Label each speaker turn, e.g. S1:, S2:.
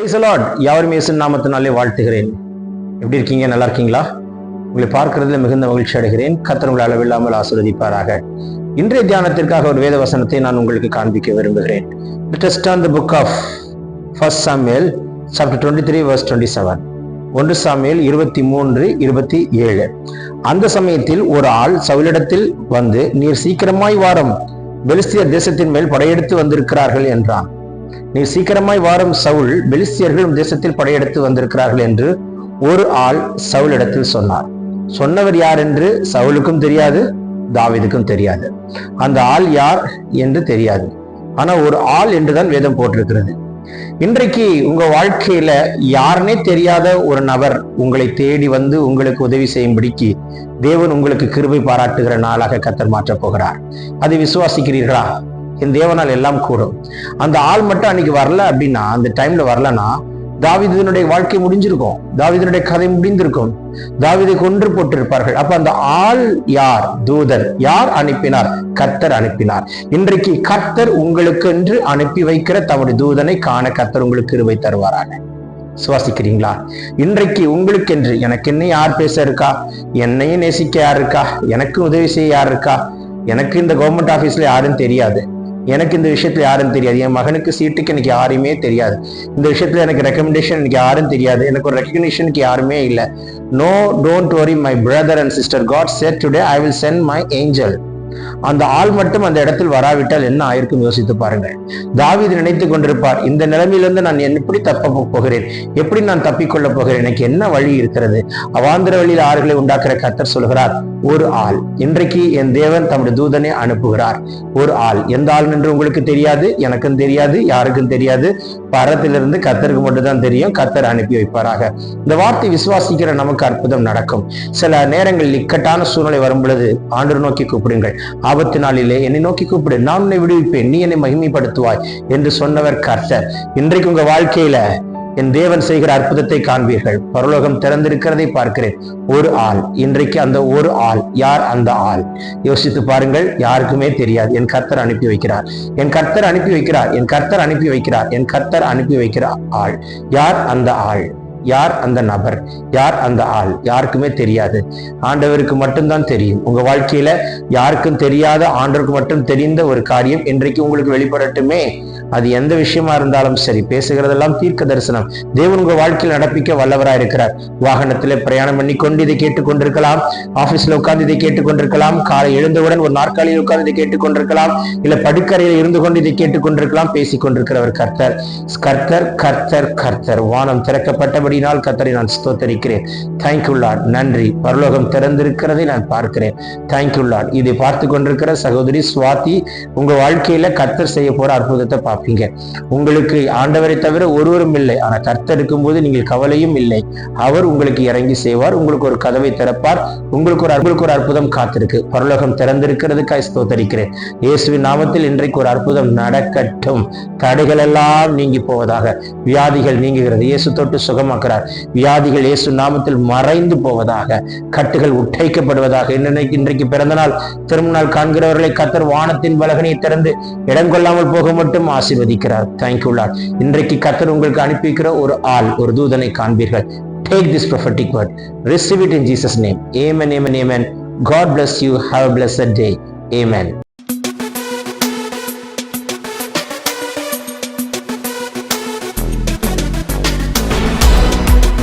S1: Price யாரும் இயேசு நாமத்தினாலே வாழ்த்துகிறேன். எப்படி இருக்கீங்க? நல்லா இருக்கீங்களா? உங்களை பார்க்கறதுல மிகுந்த மகிழ்ச்சி அடைகிறேன். கத்தர் உங்களை அளவில்லாமல் ஆசீர்வதிப்பாராக. இன்றைய தியானத்திற்காக ஒரு வேத வசனத்தை நான் உங்களுக்கு காண்பிக்க விரும்புகிறேன். Let us turn the book of First Samuel chapter 23 verse 27 ஒன்று சாமியல் இருபத்தி மூன்று இருபத்தி ஏழு. அந்த சமயத்தில் ஒரு ஆள் சவுலிடத்தில் வந்து நீர் சீக்கிரமாய் வாரம். பெலிஸ்திய தேசத்தின் மேல் படையெடுத்து வந்திருக்கிறார்கள் என்றான். நீ சீக்கிரமாய் வாரும் சவுல் பெலிஸ்தியர்கள் தேசத்தில் படையெடுத்து வந்திருக்கிறார்கள் என்று ஒரு ஆள் சவுலிடத்தில் சொன்னார். சொன்னவர் யார் என்று சவுலுக்கும் தெரியாது தாவிதுக்கும் தெரியாது. அந்த ஆள் யார் என்று தெரியாது. ஆனா ஒரு ஆள் என்றுதான் வேதம் போட்டிருக்கிறது. இன்றைக்கு உங்க வாழ்க்கையில யாருனே தெரியாத ஒரு நபர் உங்களை தேடி வந்து உங்களுக்கு உதவி செய்யும்படிக்கு தேவன் உங்களுக்கு கிருபை பாராட்டுகிற நாளாக கத்தர் மாற்றப் போகிறார். அதை விசுவாசிக்கிறீர்களா? என் தேவனால் எல்லாம் கூடும் அந்த ஆள் மட்டும் அன்னைக்கு வரல அப்படின்னா அந்த டைம்ல வரலன்னா தாவிதனுடைய வாழ்க்கை முடிஞ்சிருக்கும். தாவிதனுடைய கதை முடிந்திருக்கும். தாவிதை கொன்று போட்டிருப்பார்கள். அப்ப அந்த ஆள் யார்? தூதர். யார் அனுப்பினார்? கர்த்தர் அனுப்பினார். இன்றைக்கு கர்த்தர் உங்களுக்கு என்று அனுப்பி வைக்கிற தம்முடைய தூதனை காண கர்த்தர் உங்களுக்கு இருவை தருவாராங்க சுவாசிக்கிறீங்களா? இன்றைக்கு உங்களுக்கென்று எனக்கு என்ன யார் பேச இருக்கா? என்னையும் நேசிக்க யார் இருக்கா? எனக்கு உதவி செய்ய யார் இருக்கா? எனக்கு இந்த கவர்மெண்ட் ஆபீஸ்ல யாரும் தெரியாது. எனக்கு இந்த விஷயத்துல யாரும் தெரியாது. என் மகனுக்கு சீட்டுக்கு எனக்கு யாருமே தெரியாது. இந்த விஷயத்துல எனக்கு ரெக்கமெண்டேஷன் எனக்கு யாரும் தெரியாது. எனக்கு ஒரு ரெக்கக்னிஷனுக்கு யாருமே இல்லை. No don't worry my brother and sister God said today I will send my angel அந்த ஆள் மட்டும் அந்த இடத்தில் வராவிட்டால் என்ன ஆயிருக்கும் யோசித்து பாருங்கள். தாவீது நினைத்து கொண்டிருப்பார் இந்த நிலைமையிலிருந்து நான் எப்படி தப்ப போகிறேன்? எப்படி நான் தப்பிக்கொள்ள போகிறேன்? எனக்கு என்ன வழி இருக்கிறது? அவாந்திர வழியில் ஆறுகளை உண்டாக்குற கத்தர் சொல்கிறார் ஒரு ஆள். இன்றைக்கு என் தேவன் தம்முடைய தூதனை அனுப்புகிறார். ஒரு ஆள். எந்த ஆள் என்று உங்களுக்கு தெரியாது எனக்கும் தெரியாது யாருக்கும் தெரியாது. பரத்திலிருந்து கத்தருக்கு மட்டும்தான் தெரியும் கத்தர் அனுப்பி வைப்பாராக. இந்த வார்த்தை விசுவாசிக்கிற நமக்கு அற்புதம் நடக்கும். சில நேரங்களில் இக்கட்டான சூழ்நிலை வரும் பொழுது ஆண்டு நோக்கி கூப்பிடுங்கள் ஆபத்து நாளிலே என்னை நோக்கி கூப்பிடு. நான் உன்னை விடுவிப்பேன். நீ என்னை மகிமைப்படுத்துவாய் என்று சொன்னவர் கர்த்தர். இன்றைக்கு உங்க வாழ்க்கையில என் தேவன் செய்கிற அற்புதத்தை காண்பீர்கள். பரலோகம் திறந்திருக்கிறதை பார்க்கிறேன். ஒரு ஆள். இன்றைக்கு அந்த ஒரு ஆள் யார்? அந்த ஆள். யோசித்து பாருங்கள். யாருக்குமே தெரியாது. என் கர்த்தர் அனுப்பி வைக்கிறார். என் கர்த்தர் அனுப்பி வைக்கிறார். என் கர்த்தர் அனுப்பி வைக்கிறார். என் கர்த்தர் அனுப்பி வைக்கிற ஆள் யார்? அந்த ஆள். யார் அந்த நபர்? யார் அந்த ஆள்? யாருக்குமே தெரியாது. ஆண்டவருக்கு மட்டும்தான் தெரியும். உங்க வாழ்க்கையில யாருக்கும் தெரியாத ஆண்டவருக்கு மட்டும் தெரிந்த ஒரு காரியம் இன்றைக்கு உங்களுக்கு வெளிப்படட்டுமே? அது எந்த விஷயமா இருந்தாலும் சரி பேசுகிறதெல்லாம் தீர்க்க தரிசனம். தேவன் உங்க வாழ்க்கையில் நடப்பிக்க வல்லவரா இருக்கிறார். வாகனத்துல பிரயாணம் பண்ணி கொண்டு இதை கேட்டுக்கொண்டிருக்கலாம். ஆபீஸ்ல உட்கார்ந்து இதை கேட்டுக்கொண்டிருக்கலாம். காலை எழுந்தவுடன் ஒரு நாற்காலியில் உட்கார்ந்து இதை கேட்டுக்கொண்டிருக்கலாம். இல்ல படுக்கறையில் இருந்து கொண்டு இதை கேட்டுக்கொண்டிருக்கலாம். பேசிக்கொண்டிருக்கிறவர் கர்த்தர். கர்த்தர் கர்த்தர் கர்த்தர். வானம் திறக்கப்பட்ட திறக்கப்பட்டபடினால் கத்தரை நான் ஸ்தோத்தரிக்கிறேன். தேங்க்யூ லார்ட் நன்றி. பரலோகம் திறந்திருக்கிறதை நான் பார்க்கிறேன். தேங்க்யூ லார்ட் இதை பார்த்து கொண்டிருக்கிற சகோதரி சுவாதி உங்க வாழ்க்கையில கர்த்தர் செய்ய போற அற்புதத்தை பார்ப்பீங்க. உங்களுக்கு ஆண்டவரை தவிர ஒருவரும் இல்லை. ஆனா கர்த்தர் இருக்கும்போது நீங்கள் கவலையும் இல்லை. அவர் உங்களுக்கு இறங்கி செய்வார். உங்களுக்கு ஒரு கதவை திறப்பார். உங்களுக்கு ஒரு உங்களுக்கு ஒரு அற்புதம் காத்திருக்கு. பரலோகம் திறந்திருக்கிறதுக்காய் ஸ்தோத்தரிக்கிறேன். இயேசுவின் நாமத்தில் இன்றைக்கு ஒரு அற்புதம் நடக்கட்டும். தடைகள் எல்லாம் நீங்கி போவதாக. வியாதிகள் நீங்குகிறது. இயேசு தொட்டு சுகமாக சுகமாக்குறார் வியாதிகள் இயேசு நாமத்தில் மறைந்து போவதாக கட்டுகள் உட்டைக்கப்படுவதாக இன்னைக்கு இன்றைக்கு பிறந்த நாள் திரும்ப காண்கிறவர்களை கத்தர் வானத்தின் பலகனை திறந்து இடம் கொள்ளாமல் போக மட்டும் ஆசீர்வதிக்கிறார். தேங்க்யூ லார்ட் இன்றைக்கு கத்தர் உங்களுக்கு அனுப்பி ஒரு ஆள் ஒரு தூதனை காண்பீர்கள். Take this prophetic word receive it in Jesus name amen amen amen God bless you have blessed day amen